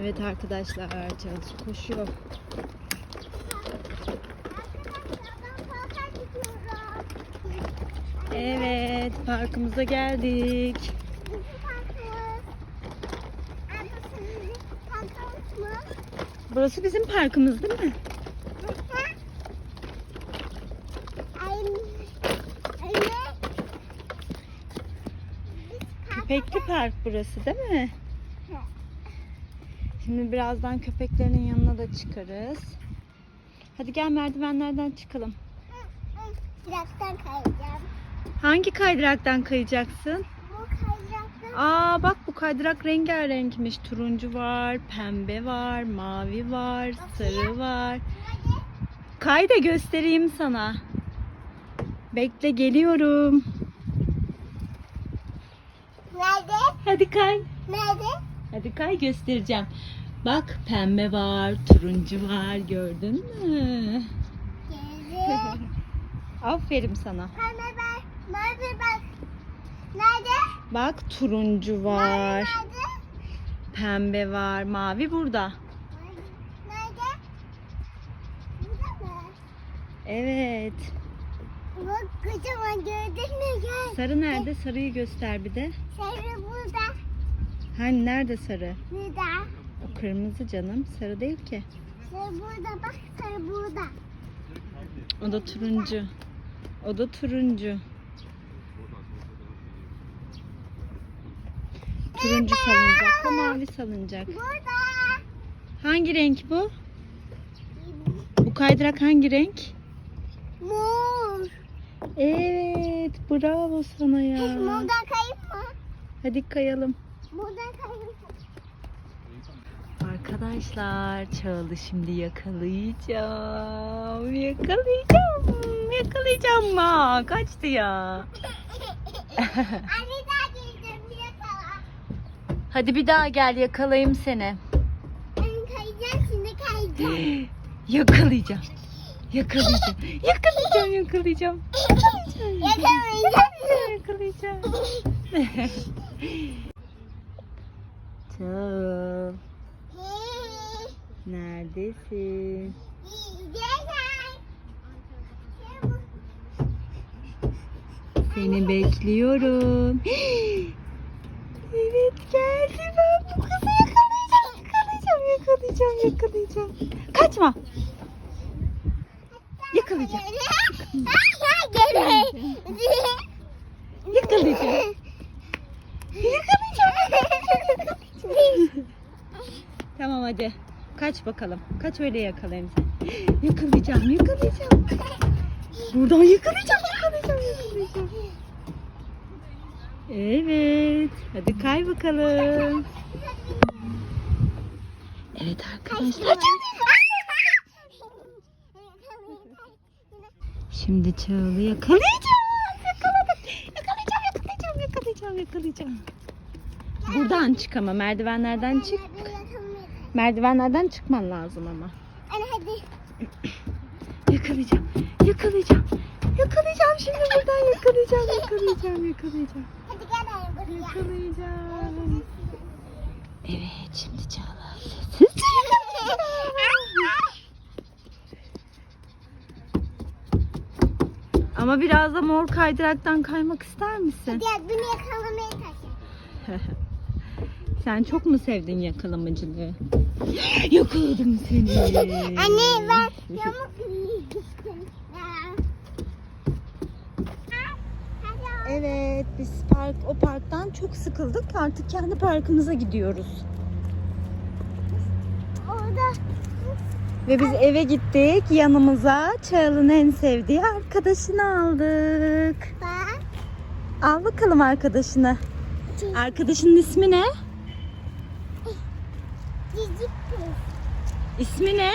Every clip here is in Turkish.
Evet arkadaşlar Çalışı koşuyor. Evet parkımıza geldik. Burası bizim parkımız değil mi? Köpekli park burası değil mi? Şimdi birazdan köpeklerin yanına da çıkarız. Hadi gel merdivenlerden çıkalım. Birazdan kayacağım. Hangi kaydıraktan kayacaksın? Bu Aa bak bu kaydırak rengarenkmiş. Turuncu var, pembe var, mavi var, sarı var. Kay da göstereyim sana. Bekle geliyorum. Nerede? Hadi kay. Nerede? Hadi kay göstereceğim. Bak pembe var, turuncu var gördün mü? Nerede? Aferin sana. Pembe bak. Nerede bak? Nerede? Bak turuncu var, Nerede? pembe var, mavi burada. Nerede? Burada mı? Evet. Bak kocaman gördün mü? Gel. Sarı nerede? Sarıyı göster bir de. Sarı burada. Hani nerede sarı? Burada. O kırmızı canım. Sarı değil ki. Sarı burada bak. Sarı burada. O da turuncu. O da turuncu. Turuncu salıncak, mavi salıncak. Burada. Hangi renk bu? Bu kaydırak hangi renk? Mor. Evet, bravo sana ya. Burada kayıp mı? Hadi kayalım. Burada kayıp mı? Arkadaşlar Çağlı şimdi yakalayacağım. Yakalayacağım. Yakalayacağım ma. Kaçtı ya. Anne daha geleceğim yakala. Hadi bir daha gel yakalayayım seni. Ben kayacağım şimdi kayacağım. Yakalayacağım. Yakalayacağım. Yakalayacağım, yakalayacağım. Yakalayacağım. Yakalayacağım. Çağıl, neredesin? Seni bekliyorum. evet geldi ben bu kızı yakalayacağım, yakalayacağım, yakalayacağım, yakalayacağım. Kaçma. Yakalayacağım. Yakalayacağım. Yakalayacağım. Tamam hadi. Kaç bakalım. Kaç öyle yakalayayım seni. Yakalayacağım, yakalayacağım. Buradan yakalayacağım, yakalayacağım, yakalayacağım. Evet. Hadi kay bakalım. Evet arkadaşlar. Şimdi Çağıl'ı yakalayacağım. Yakaladım. Yakalayacağım, yakalayacağım, yakalayacağım, yakalayacağım. Buradan çık ama merdivenlerden çık. Merdivenlerden çıkman lazım ama. Anne hadi. Yakalayacağım, yakalayacağım. Yakalayacağım şimdi buradan yakalayacağım, yakalayacağım, yakalayacağım. Hadi gel buraya. Yakalayacağım. Evet şimdi Çağla sessiz. Ama biraz da mor kaydıraktan kaymak ister misin? Hadi bunu yakalamaya taşı. Sen çok mu sevdin yakalamacılığı? Yakaladım seni. Anne ben yamuk. Evet biz park o parktan çok sıkıldık. Artık kendi parkımıza gidiyoruz. Orada Ve biz eve gittik. Yanımıza Çağla'nın en sevdiği arkadaşını aldık. bak. Al bakalım arkadaşını. Arkadaşının ismi ne? Cicik kız. İsmi ne?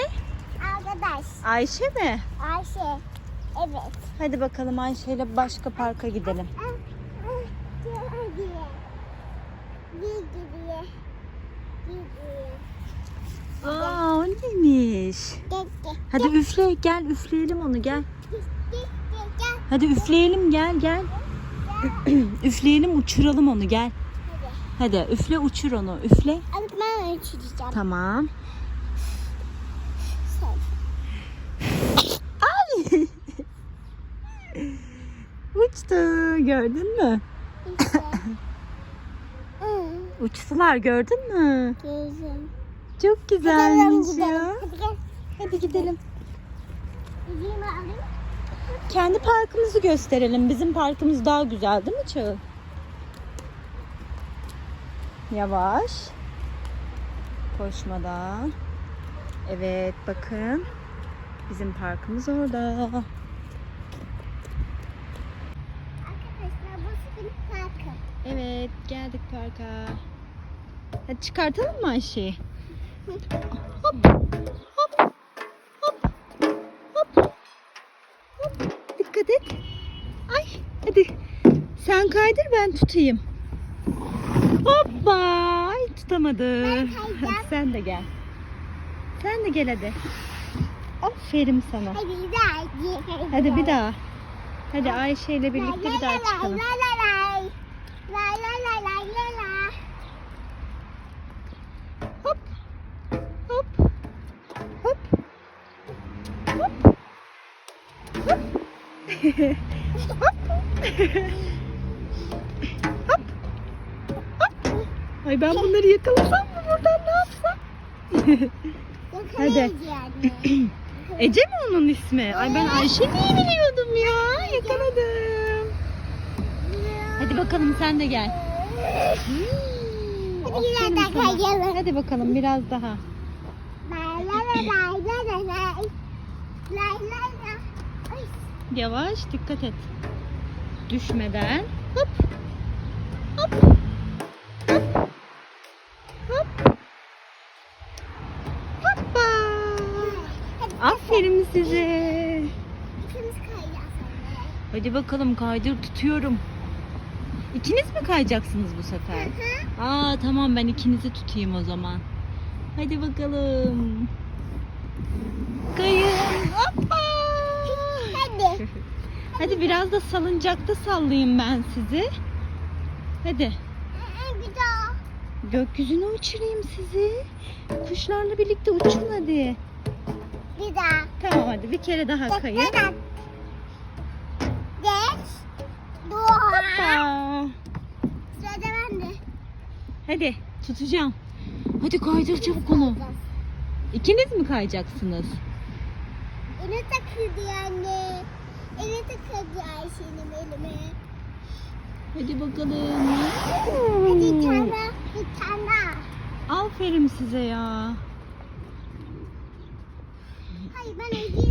Arkadaş. Ayşe mi? Ayşe. Evet. Hadi bakalım Ayşe ile başka parka gidelim. Aa o neymiş? Hadi üfle gel üfleyelim onu gel. Hadi üfleyelim gel gel. üfleyelim uçuralım onu gel. Hadi. Hadi üfle uçur onu. Üfle. Alıp ben uçuracağım. Tamam. Ay. Uçtu. Gördün mü? Uçtular gördün mü? Gözüm. Çok Gidelim güzelmiş gidelim. ya. Hadi gel. Hadi gidelim. Kendi parkımızı gösterelim. Bizim parkımız daha güzel değil mi Çağıl? Yavaş. Koşmadan. Evet bakın. Bizim parkımız orada. Arkadaşlar bu benim parkım. Evet geldik parka. Hadi çıkartalım mı Ayşe'yi? Hop. Hop. Hop. Hop. Hop. Dikkat et. Ay hadi. Sen kaydır ben tutayım. Hoppa. Ay tutamadı. Hadi sen de gel. Sen de gel hadi. Aferin sana. Hadi bir daha. Hadi Ayşe ile birlikte bir daha çıkalım. La la la. La la la la la la. Hop. Hop. Hop. Hop. Hop. Hop. Hop. Ay ben bunları yakalasam mı buradan ne yapsam? Hadi. Ece mi onun ismi? Ay ben Ayşe diye biliyordum ya. Yakaladım. Hadi bakalım sen de gel. Hadi biraz daha kayalım. Hadi bakalım biraz daha. La la la la la la la. La la la. Ay. Yavaş dikkat et. Düşmeden. Hop. Hop. Hop. Hop. Hoppa. Aferin size. Hadi bakalım kaydır tutuyorum. İkiniz mi kayacaksınız bu sefer? Hı hı. Aa tamam ben ikinizi tutayım o zaman. Hadi bakalım. Kayın. Hoppa. Hadi. Biraz da salıncakta sallayayım ben sizi. Hadi. Bir daha. Gökyüzüne uçurayım sizi. Kuşlarla birlikte uçun hadi. Bir daha. Tamam hadi bir kere daha kayın. Geç. Hoppa. Sırada ben de. Hadi tutacağım. Hadi kaydır çabuk onu. İkiniz mi kayacaksınız? Eli takıldı anne. Hadi bakalım. Hadi bir tane. Bir tane. Aferin size ya. Hayır ben sandım.